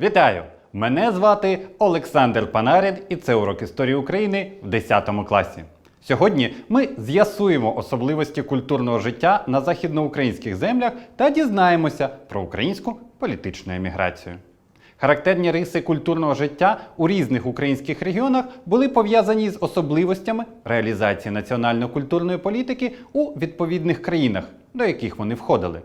Вітаю! Мене звати Олександр Панарін, і це урок історії України в 10 класі. Сьогодні ми з'ясуємо особливості культурного життя на західноукраїнських землях та дізнаємося про українську політичну еміграцію. Характерні риси культурного життя у різних українських регіонах були пов'язані з особливостями реалізації національно-культурної політики у відповідних країнах, до яких вони входили.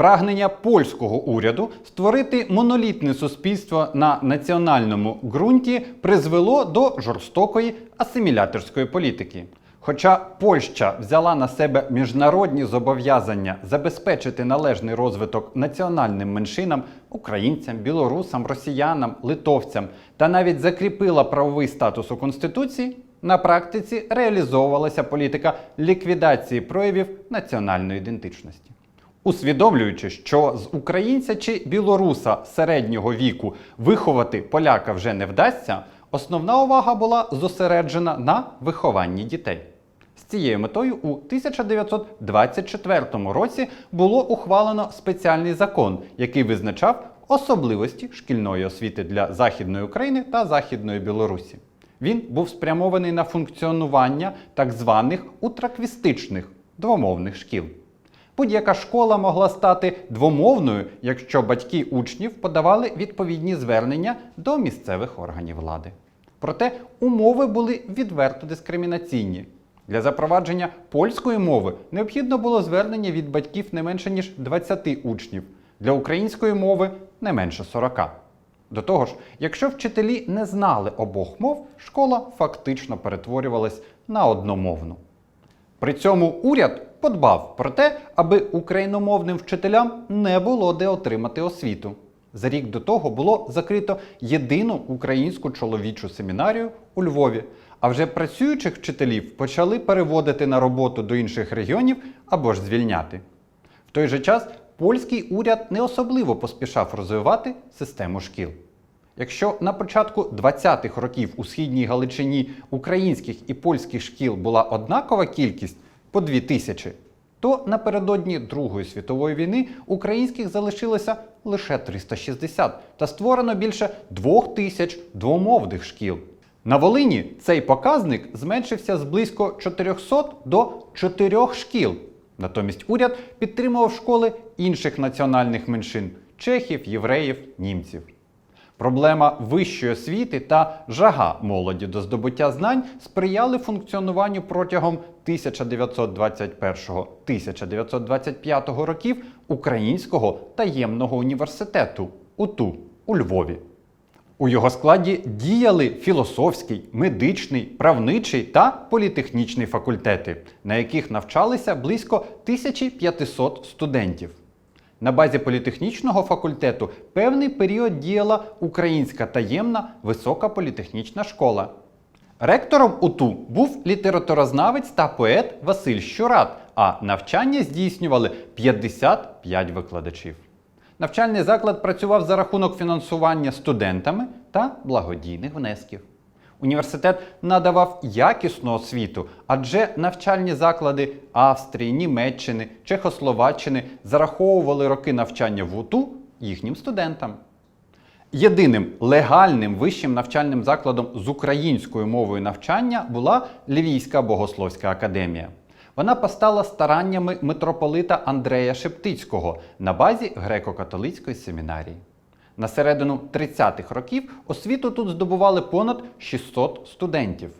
Прагнення польського уряду створити монолітне суспільство на національному ґрунті призвело до жорстокої асиміляторської політики. Хоча Польща взяла на себе міжнародні зобов'язання забезпечити належний розвиток національним меншинам українцям, білорусам, росіянам, литовцям та навіть закріпила правовий статус у Конституції, на практиці реалізовувалася політика ліквідації проявів національної ідентичності. Усвідомлюючи, що з українця чи білоруса середнього віку виховати поляка вже не вдасться, основна увага була зосереджена на вихованні дітей. З цією метою у 1924 році було ухвалено спеціальний закон, який визначав особливості шкільної освіти для Західної України та Західної Білорусі. Він був спрямований на функціонування так званих утраквістичних двомовних шкіл. Будь-яка школа могла стати двомовною, якщо батьки учнів подавали відповідні звернення до місцевих органів влади. Проте умови були відверто дискримінаційні. Для запровадження польської мови необхідно було звернення від батьків не менше ніж 20 учнів, для української мови не менше 40. До того ж, якщо вчителі не знали обох мов, школа фактично перетворювалась на одномовну. При цьому уряд подбав про те, аби україномовним вчителям не було де отримати освіту. За рік до того було закрито єдину українську чоловічу семінарію у Львові, а вже працюючих вчителів почали переводити на роботу до інших регіонів або ж звільняти. В той же час польський уряд не особливо поспішав розвивати систему шкіл. Якщо на початку 20-х років у східній Галичині українських і польських шкіл була однакова кількість по 2 тисячі, то напередодні Другої світової війни українських залишилося лише 360 та створено більше 2 тисяч двомовних шкіл. На Волині цей показник зменшився з близько 400 до 4 шкіл. Натомість уряд підтримував школи інших національних меншин чехів, євреїв, німців. Проблема вищої освіти та жага молоді до здобуття знань сприяли функціонуванню протягом 1921-1925 років Українського таємного університету УТУ у Львові. У його складі діяли філософський, медичний, правничий та політехнічний факультети, на яких навчалися близько 1500 студентів. На базі політехнічного факультету певний період діяла Українська таємна висока політехнічна школа. Ректором УТУ був літературознавець та поет Василь Щурат, а навчання здійснювали 55 викладачів. Навчальний заклад працював за рахунок фінансування студентами та благодійних внесків. Університет надавав якісну освіту, адже навчальні заклади Австрії, Німеччини, Чехословаччини зараховували роки навчання в УТУ їхнім студентам. Єдиним легальним вищим навчальним закладом з українською мовою навчання була Львівська богословська академія. Вона постала стараннями митрополита Андрея Шептицького на базі греко-католицької семінарії. На середину 30-х років освіту тут здобували понад 600 студентів.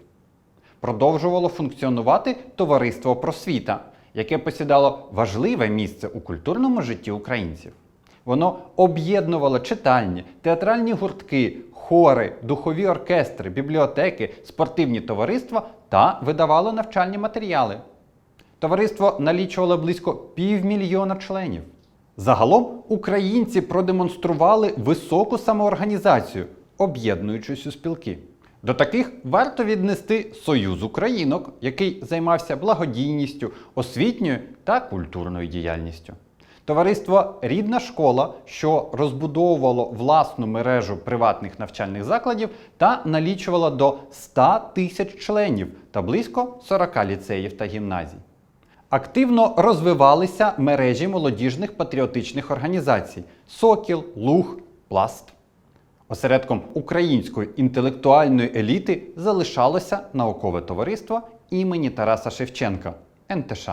Продовжувало функціонувати товариство просвіта, яке посідало важливе місце у культурному житті українців. Воно об'єднувало читальні, театральні гуртки, хори, духові оркестри, бібліотеки, спортивні товариства та видавало навчальні матеріали. Товариство налічувало близько півмільйона членів. Загалом українці продемонстрували високу самоорганізацію, об'єднуючись у спілки. До таких варто віднести Союз Українок, який займався благодійністю, освітньою та культурною діяльністю. Товариство Рідна школа, що розбудовувало власну мережу приватних навчальних закладів та налічувало до 100 тисяч членів та близько 40 ліцеїв та гімназій. Активно розвивалися мережі молодіжних патріотичних організацій Сокіл, Луг, Пласт. Осередком української інтелектуальної еліти залишалося наукове товариство імені Тараса Шевченка НТШ.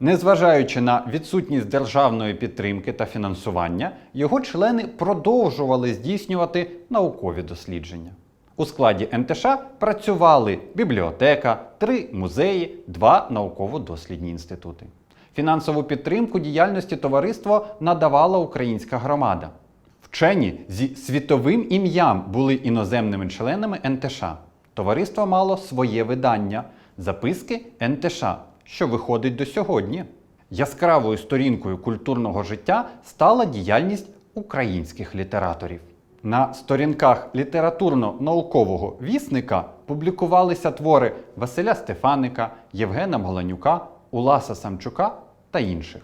Незважаючи на відсутність державної підтримки та фінансування, його члени продовжували здійснювати наукові дослідження. У складі НТШ працювали бібліотека, три музеї, два науково-дослідні інститути. Фінансову підтримку діяльності товариства надавала українська громада. Вчені зі світовим ім'ям були іноземними членами НТШ. Товариство мало своє видання записки НТШ, що виходить до сьогодні. Яскравою сторінкою культурного життя стала діяльність українських літераторів. На сторінках літературно-наукового вісника публікувалися твори Василя Стефаника, Євгена Маланюка, Уласа Самчука та інших.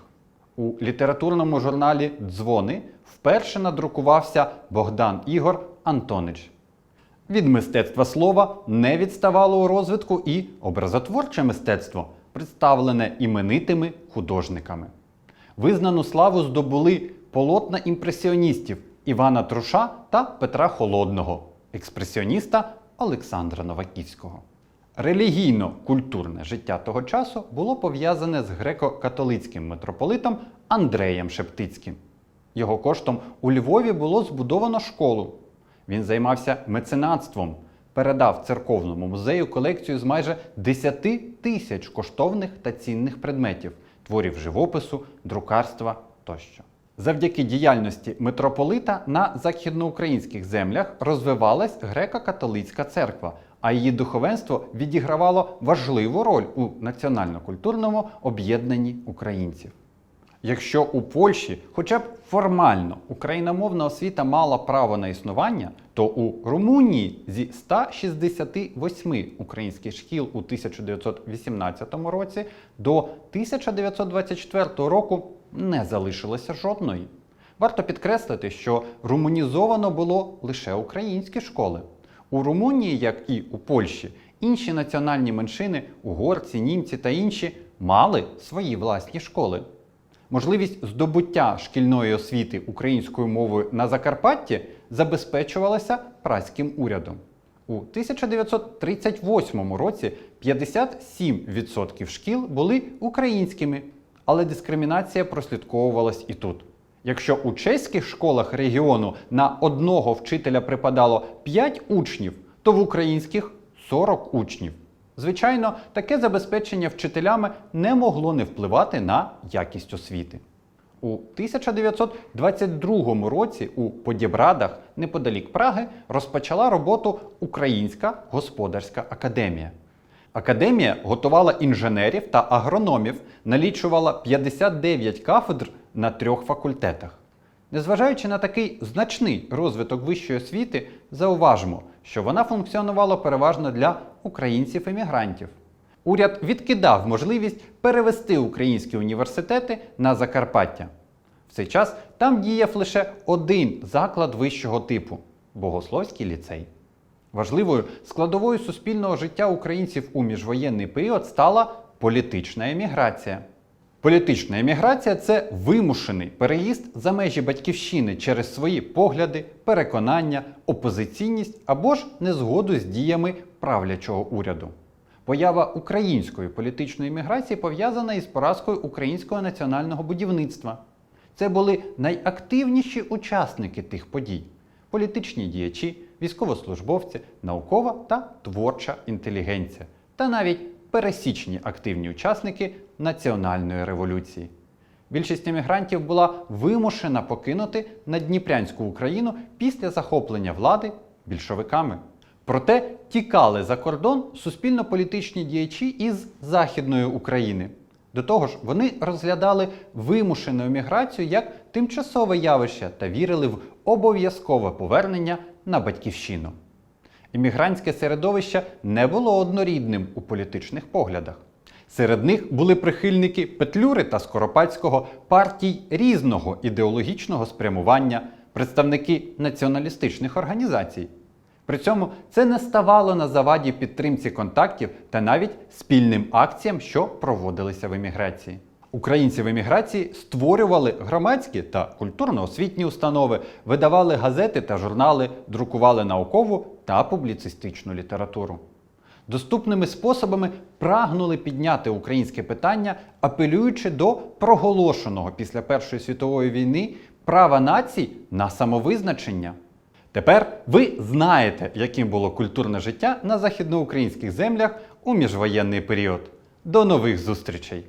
У літературному журналі Дзвони вперше надрукувався Богдан Ігор Антонич. Від мистецтва слова не відставало у розвитку і образотворче мистецтво, представлене іменитими художниками. Визнану славу здобули полотна імпресіоністів Івана Труша та Петра Холодного, експресіоніста Олександра Новаківського. Релігійно-культурне життя того часу було пов'язане з греко-католицьким митрополитом Андреєм Шептицьким. Його коштом у Львові було збудовано школу. Він займався меценатством, передав церковному музею колекцію з майже 10 тисяч коштовних та цінних предметів, творів живопису, друкарства тощо. Завдяки діяльності митрополита на західноукраїнських землях розвивалась греко-католицька церква, а її духовенство відігравало важливу роль у національно-культурному об'єднанні українців. Якщо у Польщі хоча б формально україномовна освіта мала право на існування, то у Румунії зі 168 українських шкіл у 1918 році до 1924 року не залишилося жодної. Варто підкреслити, що румунізовано було лише українські школи. У Румунії, як і у Польщі, інші національні меншини, угорці, німці та інші, мали свої власні школи. Можливість здобуття шкільної освіти українською мовою на Закарпатті забезпечувалася праським урядом. У 1938 році 57% шкіл були українськими, але дискримінація прослідковувалась і тут. Якщо у чеських школах регіону на одного вчителя припадало 5 учнів, то в українських 40 учнів. Звичайно, таке забезпечення вчителями не могло не впливати на якість освіти. У 1922 році у Подібрадах, неподалік Праги, розпочала роботу Українська господарська академія. Академія готувала інженерів та агрономів, налічувала 59 кафедр на трьох факультетах. Незважаючи на такий значний розвиток вищої освіти, зауважимо, що вона функціонувала переважно для українців-емігрантів. Уряд відкидав можливість перевести українські університети на Закарпаття. В цей час там діяв лише один заклад вищого типу Богословський ліцей. Важливою складовою суспільного життя українців у міжвоєнний період стала політична еміграція. Політична еміграція це вимушений переїзд за межі батьківщини через свої погляди, переконання, опозиційність або ж незгоду з діями правлячого уряду. Поява української політичної еміграції пов'язана із поразкою українського національного будівництва. Це були найактивніші учасники тих подій: політичні діячі, військовослужбовці, наукова та творча інтелігенція, та навіть пересічні активні учасники національної революції. Більшість емігрантів була вимушена покинути Надніпрянську Україну після захоплення влади більшовиками. Проте тікали за кордон суспільно-політичні діячі із Західної України. До того ж, вони розглядали вимушену еміграцію як тимчасове явище та вірили в обов'язкове повернення на батьківщину. Іммігрантське середовище не було однорідним у політичних поглядах. Серед них були прихильники Петлюри та Скоропадського партій різного ідеологічного спрямування, представники націоналістичних організацій. При цьому це не ставало на заваді підтримці контактів та навіть спільним акціям, що проводилися в еміграції. Українці в еміграції створювали громадські та культурно-освітні установи, видавали газети та журнали, друкували наукову та публіцистичну літературу. Доступними способами прагнули підняти українське питання, апелюючи до проголошеного після Першої світової війни права націй на самовизначення. Тепер ви знаєте, яким було культурне життя на західноукраїнських землях у міжвоєнний період. До нових зустрічей!